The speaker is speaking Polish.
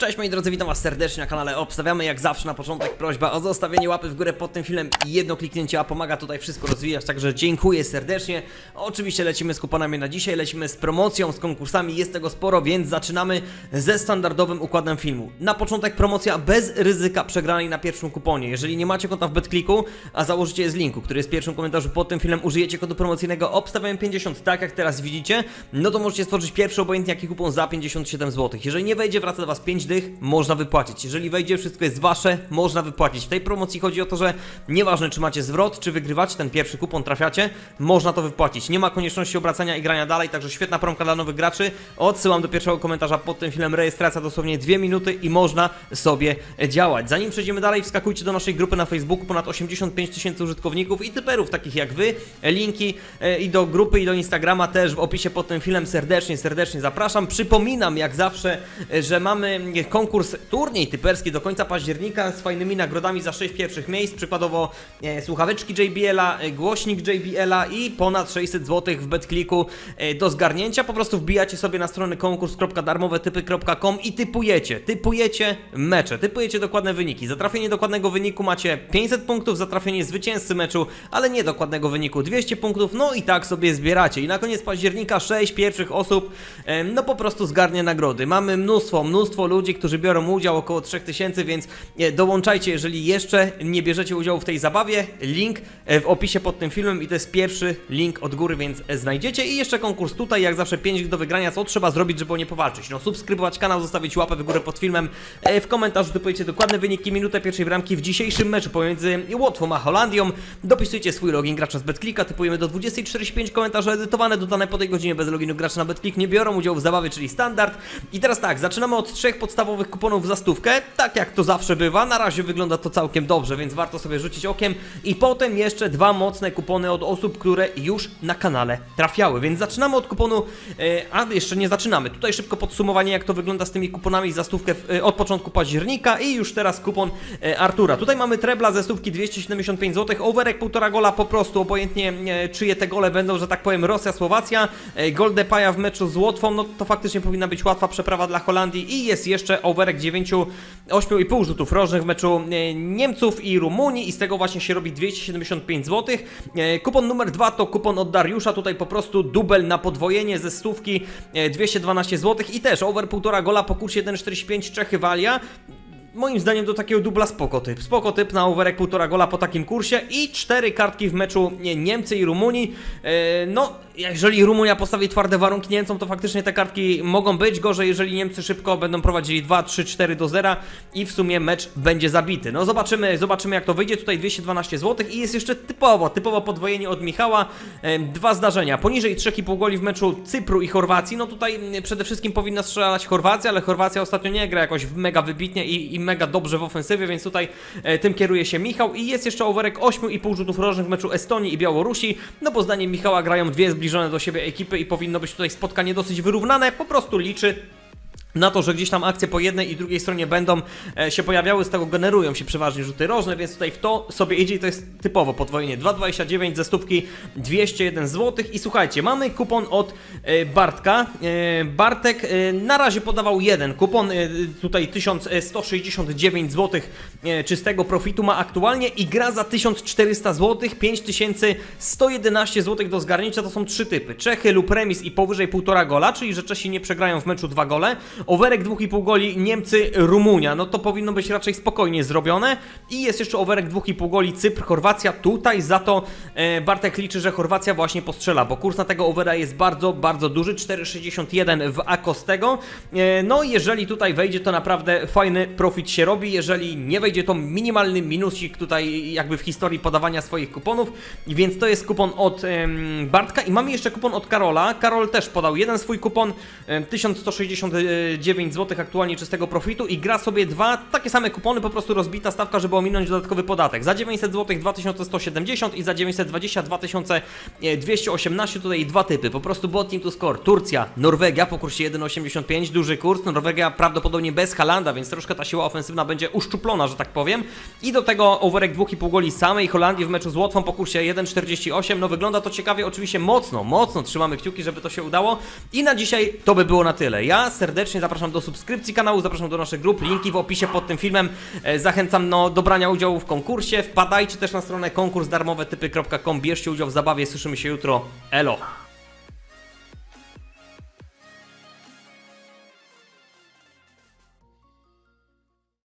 Cześć moi drodzy, witam was serdecznie na kanale Obstawiamy jak zawsze na początek prośba o zostawienie łapy w górę pod tym filmem i jedno kliknięcie, a pomaga tutaj wszystko rozwijać, także dziękuję serdecznie. Oczywiście lecimy z kuponami na dzisiaj, lecimy z promocją, z konkursami, jest tego sporo, więc zaczynamy ze standardowym układem filmu. Na początek promocja bez ryzyka przegranej na pierwszym kuponie. Jeżeli nie macie konta w BetClicku, a założycie je z linku, który jest w pierwszym komentarzu pod tym filmem, użyjecie kodu promocyjnego Obstawiam 50, tak jak teraz widzicie, no to możecie stworzyć pierwszy obojętnie jaki kupon za 57 zł. Jeżeli nie wejdzie, wraca do was 5 można wypłacić. Jeżeli wejdzie, wszystko jest wasze, można wypłacić. W tej promocji chodzi o to, że nieważne czy macie zwrot, czy wygrywacie ten pierwszy kupon, trafiacie, można to wypłacić. Nie ma konieczności obracania i grania dalej, także świetna promka dla nowych graczy. Odsyłam do pierwszego komentarza pod tym filmem. Rejestracja dosłownie 2 minuty i można sobie działać. Zanim przejdziemy dalej, wskakujcie do naszej grupy na Facebooku, ponad 85 tysięcy użytkowników i typerów takich jak wy. Linki e, i do grupy i do Instagrama też w opisie pod tym filmem serdecznie, serdecznie zapraszam. Przypominam jak zawsze, e, że mamy konkurs turniej typerski do końca października z fajnymi nagrodami za 6 pierwszych miejsc, przykładowo e, słuchaweczki JBL-a, e, głośnik JBL-a i ponad 600 zł w BetClicku e, do zgarnięcia. Po prostu wbijacie sobie na stronę konkurs.darmowetypy.com i typujecie, typujecie mecze, typujecie dokładne wyniki. Za trafienie dokładnego wyniku macie 500 punktów, za trafienie zwycięzcy meczu, ale nie dokładnego wyniku 200 punktów, no i tak sobie zbieracie. I na koniec października 6 pierwszych osób, e, no po prostu zgarnie nagrody. Mamy mnóstwo, mnóstwo ludzi, którzy biorą udział, około 3000, więc e, dołączajcie, jeżeli jeszcze nie bierzecie udziału w tej zabawie. Link e, w opisie pod tym filmem i to jest pierwszy link od góry, więc e, znajdziecie. I jeszcze konkurs tutaj, jak zawsze 5 do wygrania, co trzeba zrobić, żeby o nie powalczyć? No subskrybować kanał, zostawić łapę w górę pod filmem, w komentarzu typujecie dokładne wyniki, minutę pierwszej bramki w dzisiejszym meczu pomiędzy Łotwą a Holandią. Dopisujcie swój login gracza z BetClicka, typujemy do 20.45 komentarze edytowane, dodane po tej godzinie bez loginu gracza na BetClick nie biorą udziału w zabawie, czyli standard. I teraz tak, zaczynamy od trzech podstawowych kuponów za stówkę, tak jak to zawsze bywa. Na razie wygląda to całkiem dobrze, więc warto sobie rzucić okiem. I potem jeszcze dwa mocne kupony od osób, które już na kanale trafiały. Więc zaczynamy od kuponu, e, a jeszcze nie zaczynamy. Tutaj szybko podsumowanie, jak to wygląda z tymi kuponami za stówkę e, od początku października i już teraz kupon e, Artura. Tutaj mamy trebla ze stówki 275 zł, overek półtora gola po prostu, obojętnie czyje te gole będą, że tak powiem Rosja, Słowacja, e, Goldepaja w meczu z Łotwą, no to faktycznie powinna być łatwa przeprawa dla Holandii i jest jeszcze overek 9, 8,5 rzutów rożnych w meczu e, Niemców i Rumunii i z tego właśnie się robi 275 zł. E, Kupon numer dwa to kupon od Dariusza, tutaj po prostu dubel na podwojenie ze stówki e, 212 zł i też over półtora gola po kursie 1,45 Czechy Walia. Moim zdaniem do takiego dubla spoko typ. Spoko typ na overek półtora gola po takim kursie i cztery kartki w meczu nie, Niemcy i Rumunii. E, no, jeżeli Rumunia postawi twarde warunki Niemcom, to faktycznie te kartki mogą być. Gorzej, jeżeli Niemcy szybko będą prowadzili 2, 3, 4 do 0 i w sumie mecz będzie zabity. No zobaczymy, zobaczymy jak to wyjdzie. Tutaj 212 zł i jest jeszcze typowo, typowo podwojenie od Michała. Dwa zdarzenia. Poniżej 3,5 goli w meczu Cypru i Chorwacji. No tutaj przede wszystkim powinna strzelać Chorwacja, ale Chorwacja ostatnio nie gra jakoś mega wybitnie i, i mega dobrze w ofensywie, więc tutaj e, tym kieruje się Michał. I jest jeszcze overek 8,5 rzutów rożnych w meczu Estonii i Białorusi. No bo zdaniem Michała grają dwie zbliżone do siebie ekipy i powinno być tutaj spotkanie dosyć wyrównane. Po prostu liczy na to, że gdzieś tam akcje po jednej i drugiej stronie będą e, się pojawiały, z tego generują się przeważnie rzuty rożne, więc tutaj w to sobie idzie i to jest typowo podwojenie. 2,29 ze stówki 201 zł i słuchajcie, mamy kupon od e, Bartka. E, Bartek na razie podawał jeden kupon, tutaj 1169 zł czystego profitu ma aktualnie i gra za 1400 zł, 5111 zł do zgarnięcia, to są trzy typy, Czechy lub remis i powyżej 1,5 gola, czyli że Czesi nie przegrają w meczu dwa gole, Overek 2,5 goli Niemcy, Rumunia. No to powinno być raczej spokojnie zrobione. I jest jeszcze overek 2,5 goli Cypr, Chorwacja. Tutaj za to e, Bartek liczy, że Chorwacja właśnie postrzela, bo kurs na tego overa jest bardzo, bardzo duży. 4,61 w AKO z tego. E, no jeżeli tutaj wejdzie, to naprawdę fajny profit się robi. Jeżeli nie wejdzie, to minimalny minusik tutaj jakby w historii podawania swoich kuponów. Więc to jest kupon od Bartka i mamy jeszcze kupon od Karola. Karol też podał jeden swój kupon, 1160 9 zł aktualnie czystego profitu i gra sobie dwa takie same kupony, po prostu rozbita stawka, żeby ominąć dodatkowy podatek. Za 900 zł 2170 i za 920 2218 e, tutaj dwa typy. Po prostu bot to score. Turcja, Norwegia po kursie 1,85, duży kurs. Norwegia prawdopodobnie bez Halanda, więc troszkę ta siła ofensywna będzie uszczuplona, że tak powiem. I do tego overek 2,5 goli samej Holandii w meczu z Łotwą po kursie 1,48. No wygląda to ciekawie, oczywiście mocno, mocno trzymamy kciuki, żeby to się udało. I na dzisiaj to by było na tyle. Ja serdecznie serdecznie zapraszam do subskrypcji kanału, zapraszam do naszych grup, linki w opisie pod tym filmem. E, Zachęcam no, do brania udziału w konkursie. Wpadajcie też na stronę konkursdarmowetypy.com, bierzcie udział w zabawie, słyszymy się jutro. Elo!